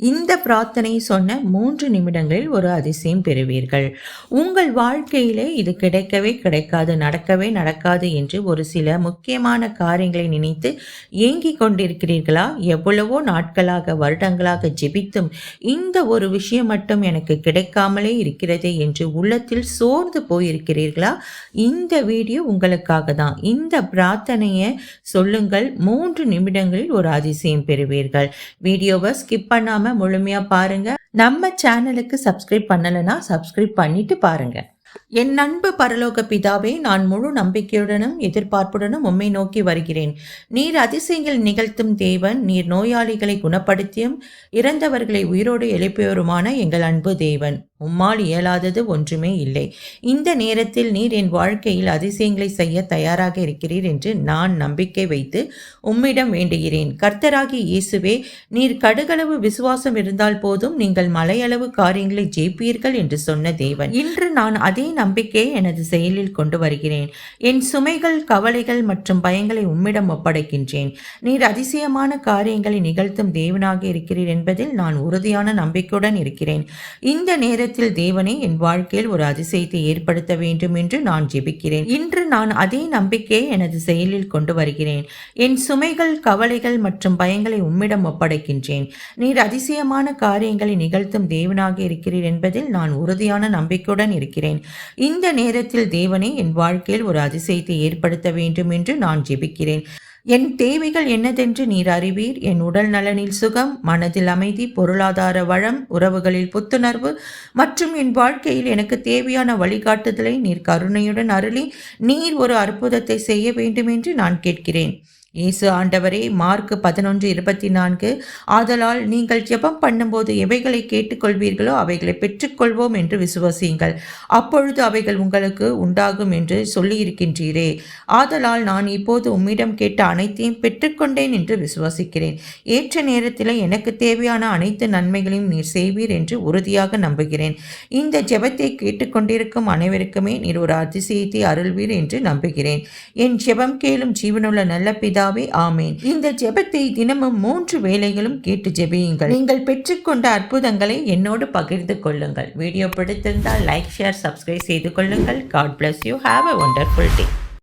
இந்த பிரார்த்தனை சொன்ன மூன்று நிமிடங்களில் ஒரு அதிசயம் பெறுவீர்கள். உங்கள் வாழ்க்கையிலே இது கிடைக்கவே கிடைக்காது நடக்கவே நடக்காது என்று ஒரு சில முக்கியமான காரியங்களை நினைத்து ஏங்கிக் கொண்டிருக்கிறீர்களா? எவ்வளவோ நாட்களாக வருடங்களாக ஜெபித்தும் இந்த ஒரு விஷயம் மட்டும் எனக்கு கிடைக்காமலே இருக்கிறதே என்று உள்ளத்தில் சோர்ந்து போயிருக்கிறீர்களா? இந்த வீடியோ உங்களுக்காக தான். இந்த பிரார்த்தனையை சொல்லுங்கள். மூன்று நிமிடங்களில் ஒரு அதிசயம் பெறுவீர்கள். வீடியோவை ஸ்கிப் பண்ணாமல் முழுமையா பாருங்க. நம்ம சேனலுக்கு சப்ஸ்கிரைப் பண்ணலைன்னா சப்ஸ்கிரைப் பண்ணிட்டு பாருங்க. என் அன்பு பரலோக பிதாவே நான் முழு நம்பிக்கையுடனும் எதிர்பார்ப்புடனும் உம்மை நோக்கி வருகிறேன். நீர் அதிசயங்கள் நிகழ்த்தும் தேவன் நீர் நோயாளிகளை குணப்படுத்தியும் இறந்தவர்களை உயிரோடு எழுப்பியவருமான எங்கள் அன்பு தேவன். உம்மால் இயலாதது ஒன்றுமே இல்லை. இந்த நேரத்தில் நீர் என் வாழ்க்கையில் அதிசயங்களை செய்ய தயாராக இருக்கிறீர் என்று நான் நம்பிக்கை வைத்து உம்மிடம் வேண்டுகிறேன். கர்த்தராகி இயேசுவே நீர் கடுகளவு விசுவாசம் இருந்தால் போதும் நீங்கள் மலையளவு காரியங்களை ஜெயிப்பீர்கள் என்று சொன்ன தேவன். இன்று நான் அதே நம்பிக்கையை எனது செயலில் கொண்டு வருகிறேன். என் சுமைகள் கவலைகள் மற்றும் பயங்களை உம்மிடம் ஒப்படைக்கின்றேன். நீர் அதிசயமான காரியங்களை நிகழ்த்தும் தேவனாக இருக்கிறீர் என்பதில் நான் உறுதியான நம்பிக்கையுடன் இருக்கிறேன். இந்த நேரத்தில் தேவனே என் வாழ்க்கையில் ஒரு அதிசயத்தை ஏற்படுத்த வேண்டும் என்று நான் ஜெபிக்கிறேன். இன்று நான் அதே நம்பிக்கையை எனது செயலில் கொண்டு வருகிறேன். என் சுமைகள் கவலைகள் மற்றும் பயங்களை உம்மிடம் ஒப்படைக்கின்றேன். நீர் அதிசயமான காரியங்களை நிகழ்த்தும் தேவனாக இருக்கிறீர் என்பதில் நான் உறுதியான நம்பிக்கையுடன் இருக்கிறேன். இந்த நேரத்தில் தேவனே என் வாழ்க்கையில் ஒரு அதிசயத்தை ஏற்படுத்த வேண்டும் என்று நான் ஜெபிக்கிறேன். என் தேவைகள் என்னதென்று நீர் அறிவீர். என் உடல் நலனில் சுகம் மனதில் அமைதி பொருளாதார வளம் உறவுகளில் புத்துணர்வு மற்றும் என் வாழ்க்கையில் எனக்கு தேவையான வழிகாட்டுதலை நீர் கருணையுடன் அருளி நீர் ஒரு அற்புதத்தை செய்ய வேண்டும் என்று நான் கேட்கிறேன். இயேசு ஆண்டவரே மார்க் பதினொன்று இருபத்தி நான்கு. ஆதலால் நீங்கள் ஜெபம் பண்ணும்போது எவைகளை கேட்டுக்கொள்வீர்களோ அவைகளை பெற்றுக்கொள்வோம் என்று விசுவசியுங்கள். அப்பொழுது அவைகள் உங்களுக்கு உண்டாகும் என்று சொல்லியிருக்கின்றீரே. ஆதலால் நான் இப்போது உம்மிடம் கேட்ட அனைத்தையும் பெற்றுக்கொண்டேன் என்று விசுவாசிக்கிறேன். ஏற்ற நேரத்தில் எனக்கு தேவையான அனைத்து நன்மைகளையும் நீர் செய்வீர் என்று உறுதியாக நம்புகிறேன். இந்த ஜெபத்தை கேட்டுக்கொண்டிருக்கும் அனைவருக்குமே நீர் ஒரு அதிசயத்தை அருள்வீர் என்று நம்புகிறேன். என் ஜெபம் கேளும் ஜீவனுள்ள நல்ல பிதா பிதாவே ஆமேன். இந்த ஜெபத்தை தினமும் மூன்று வேலைகளும் கேட்டு ஜெபியுங்கள். நீங்கள் பெற்றுக்கொண்ட அற்புதங்களை என்னோடு பகிர்ந்து கொள்ளுங்கள். வீடியோ பிடித்திருந்தால் லைக் ஷேர் சப்ஸ்கிரைப் செய்து கொள்ளுங்கள். God bless you have a wonderful day